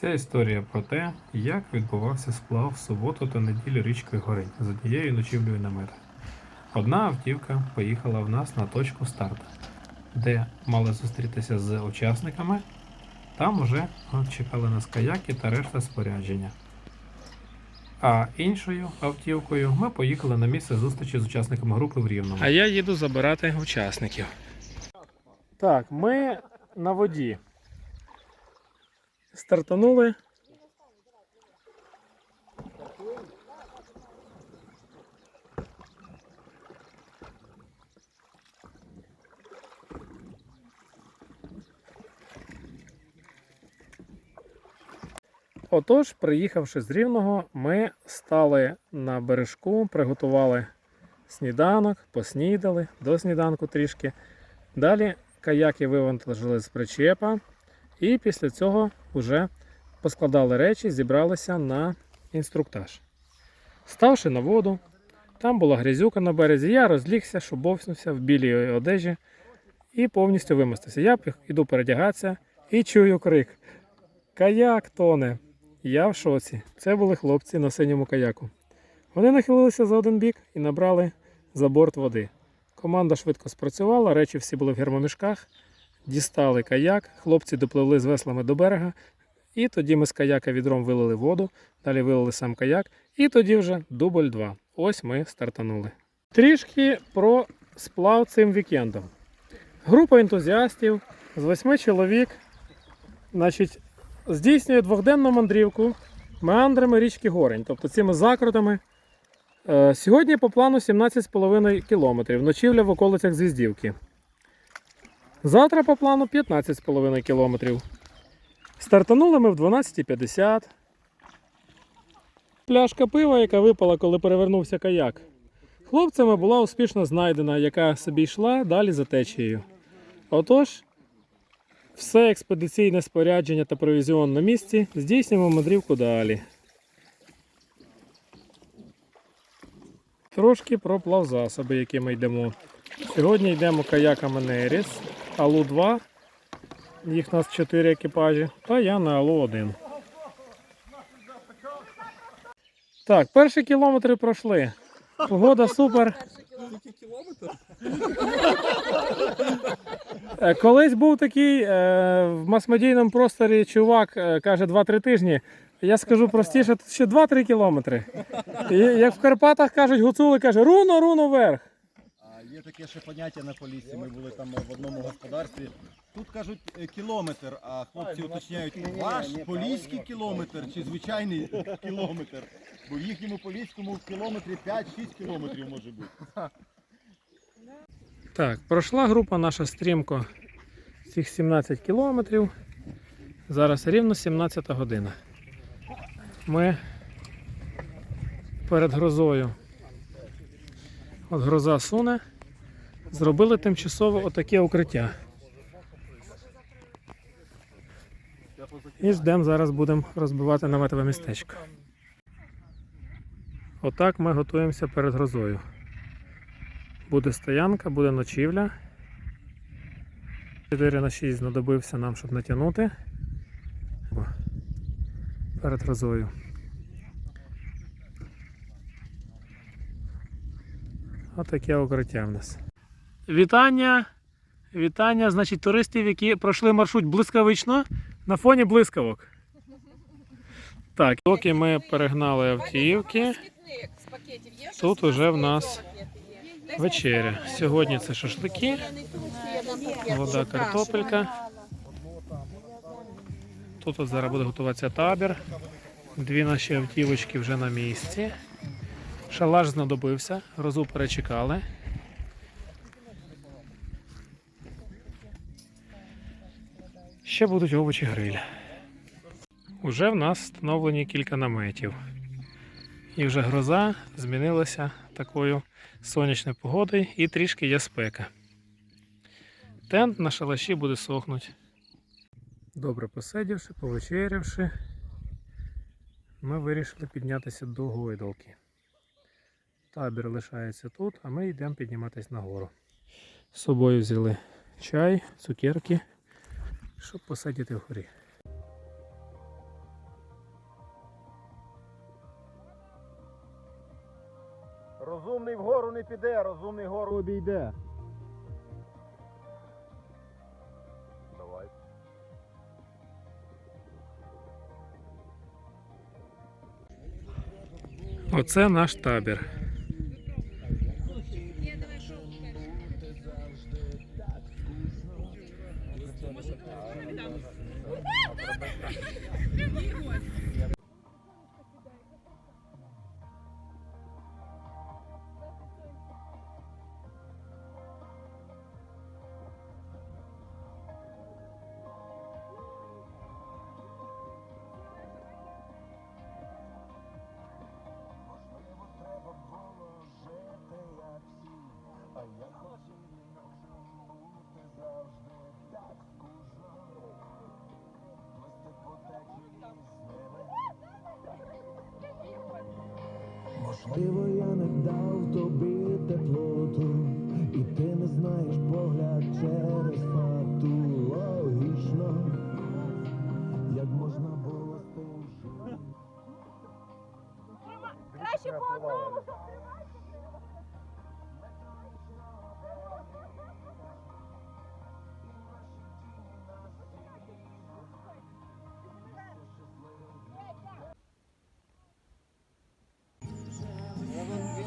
Ця історія про те, як відбувався сплав в суботу та неділю річкою Горинь з однією ночівлею намета. Одна автівка поїхала в нас на точку старту, де мали зустрітися з учасниками. Там уже чекали нас каяки та решта спорядження. А іншою автівкою ми поїхали на місце зустрічі з учасниками групи в Рівному. А я їду забирати учасників. Так, ми на воді. Стартанули. Отож, приїхавши з Рівного, ми стали на бережку, приготували сніданок, поснідали, до сніданку трішки. Далі каяки вивантажили з причепа, і після цього вже поскладали речі, зібралися на інструктаж. Ставши на воду, там була грязюка на березі, я розлігся, шубовснувся в білій одежі і повністю вимостився. Я іду передягатися і чую крик: Каяк тоне! Я в шоці. Це були хлопці на синьому каяку. Вони нахилилися за один бік і набрали за борт води. Команда швидко спрацювала, речі всі були в гермомішках, дістали каяк, хлопці допливли з веслами до берега, і тоді ми з каяка відром вилили воду, далі вилили сам каяк, і тоді вже дубль 2. Ось ми стартанули. Трішки про сплав цим вікендом. Група ентузіастів з восьми чоловік значить, здійснює двохденну мандрівку меандрами річки Горень, тобто цими закрутами. Е, Сьогодні по плану 17,5 кілометрів, ночівля в околицях Звіздівки. Завтра по плану 15,5 кілометрів. Стартанули ми в 12.50. Пляшка пива, яка випала, коли перевернувся каяк. Хлопцями була успішно знайдена, яка собі йшла далі за течією. Отож, все експедиційне спорядження та провізіон на місці. Здійснюємо мандрівку далі. Трошки про плавзасоби, які ми йдемо. Сьогодні йдемо каяками Неріс, Алу 2. Їх у нас 4 екіпажі. Та я на Алу 1. Так, перші кілометри пройшли. Погода супер. Е, Колись був такий е, в масмедійному просторі чувак, е, каже 2-3 тижні. Я скажу простіше, ще 2-3 кілометри. І, як в Карпатах кажуть, гуцули каже, руно, руно вверх. Є таке ще поняття на полісі. Ми були там в одному господарстві. Тут кажуть е, кілометр, а хлопці уточняють, ваш поліський кілометр чи звичайний кілометр. Бо в їхньому поліському в кілометрі 5-6 кілометрів може бути. Так, пройшла група наша стрімко цих 17 кілометрів. Зараз рівно 17 година. Ми перед грозою. От гроза суне. Зробили тимчасово отаке укриття. І ждемо, зараз будемо розбивати наметове містечко. Отак ми готуємося перед грозою. Буде стоянка, буде ночівля. 4 на 6 знадобився нам, щоб натягнути. Перед грозою. Отаке укриття в нас. Вітання! Вітання, значить, туристів, які пройшли маршрут блискавично на фоні блискавок. Так, поки ми перегнали автівки, тут уже в нас вечеря. Сьогодні це шашлики, вода картопелька. Тут от зараз буде готуватися табір. Дві наші автівочки вже на місці. Шалаш знадобився, грозу перечекали. Ще будуть овочі гриль. Уже в нас встановлені кілька наметів. І вже гроза змінилася такою сонячною погодою і трішки є спека. Тент на шалаші буде сохнути. Добре посидівши, повечерявши, ми вирішили піднятися до гойдалки. Табір лишається тут, а ми йдемо підніматися нагору. З собою взяли чай, цукерки, щоб посадити вгорі. Розумний вгору не піде, розумний гору обійде. Давай. Оце наш табір.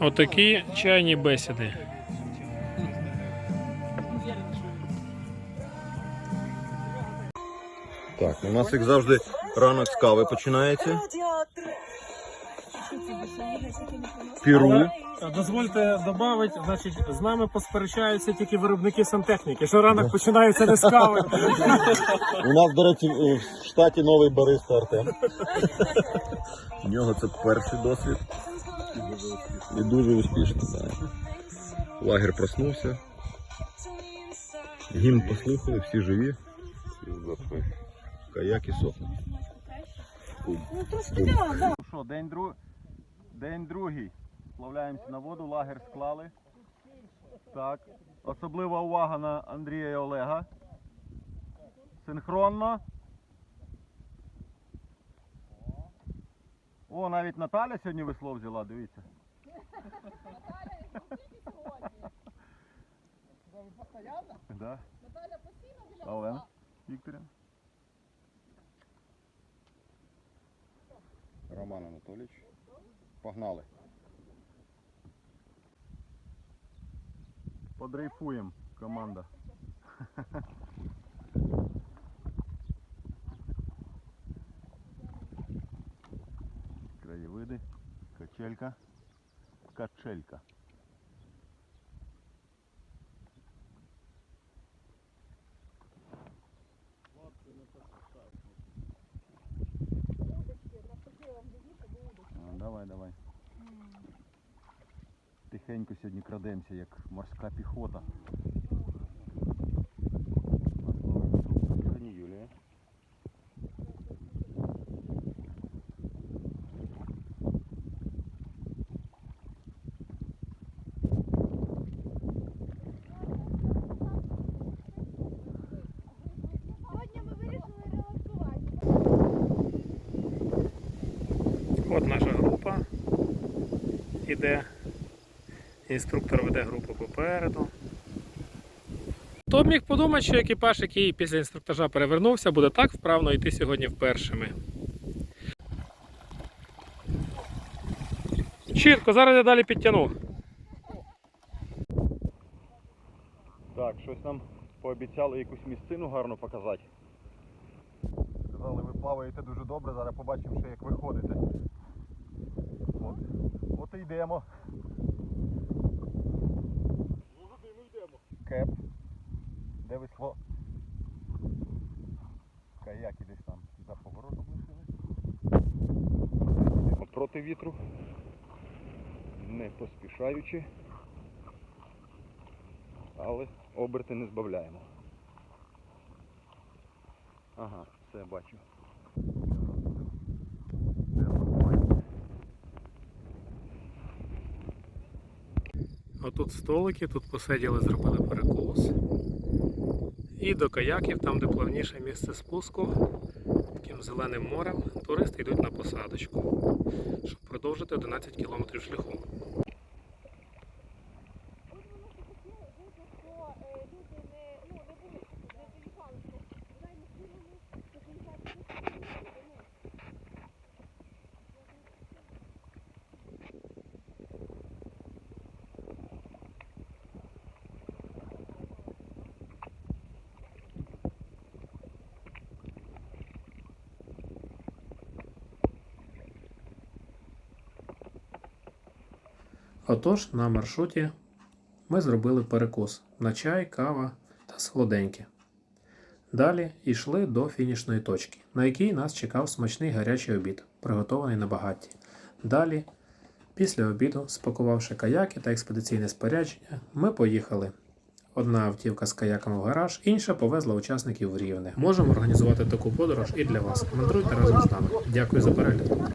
Отакі чайні бесіди. Так, у нас як завжди ранок з кави починається. Піру. Дозвольте додати, значить, з нами посперечаються тільки виробники сантехніки, що ранок починається не з кави. У нас, до речі, в штаті новий бариста Артем. У нього це перший досвід. І дуже успішний. Да. Лагер проснувся. Гімн послухали, всі живі. Каяки сохнуть. Ну трошки. Що, день, друг... день другий. Сплавляємося на воду, лагер склали. Так. Особлива увага на Андрія і Олега. Синхронно. О, навіть Наталя сьогодні весло взяла, дивіться. Да. А Олена? Вікторія? Роман Анатолійович. Погнали. Подрейфуємо, команда. Качелька, качелька. А, давай, давай. Тихенько сьогодні крадемося, як морська піхота. Пані Юлія. Сьогодні ми вирішили релаксувати. От наша група іде. Інструктор веде групу попереду. Хто б міг подумати, що екіпаж, який після інструктажа перевернувся, буде так вправно йти сьогодні впершими. Чітко, зараз я далі підтягну. Так, щось нам пообіцяли якусь місцину гарно показати. Сказали, ви плаваєте дуже добре, зараз побачимо ще як виходите. От, от і йдемо. Кеп. Де весло? Каяки десь там за поворотом лишили. Йдемо проти вітру. Не поспішаючи. Але оберти не збавляємо. Ага, все бачу. Отут столики, тут посиділи, зробили перекус. І до каяків, там де плавніше місце спуску, таким зеленим морем, туристи йдуть на посадочку, щоб продовжити 11 кілометрів шляху. Отож, на маршруті ми зробили перекус на чай, кава та солоденьке. Далі йшли до фінішної точки, на якій нас чекав смачний гарячий обід, приготований на багатті. Далі, після обіду, спакувавши каяки та експедиційне спорядження, ми поїхали. Одна автівка з каяками в гараж, інша повезла учасників в Рівне. Можемо організувати таку подорож і для вас. Мандруйте разом з нами. Дякую за перегляд.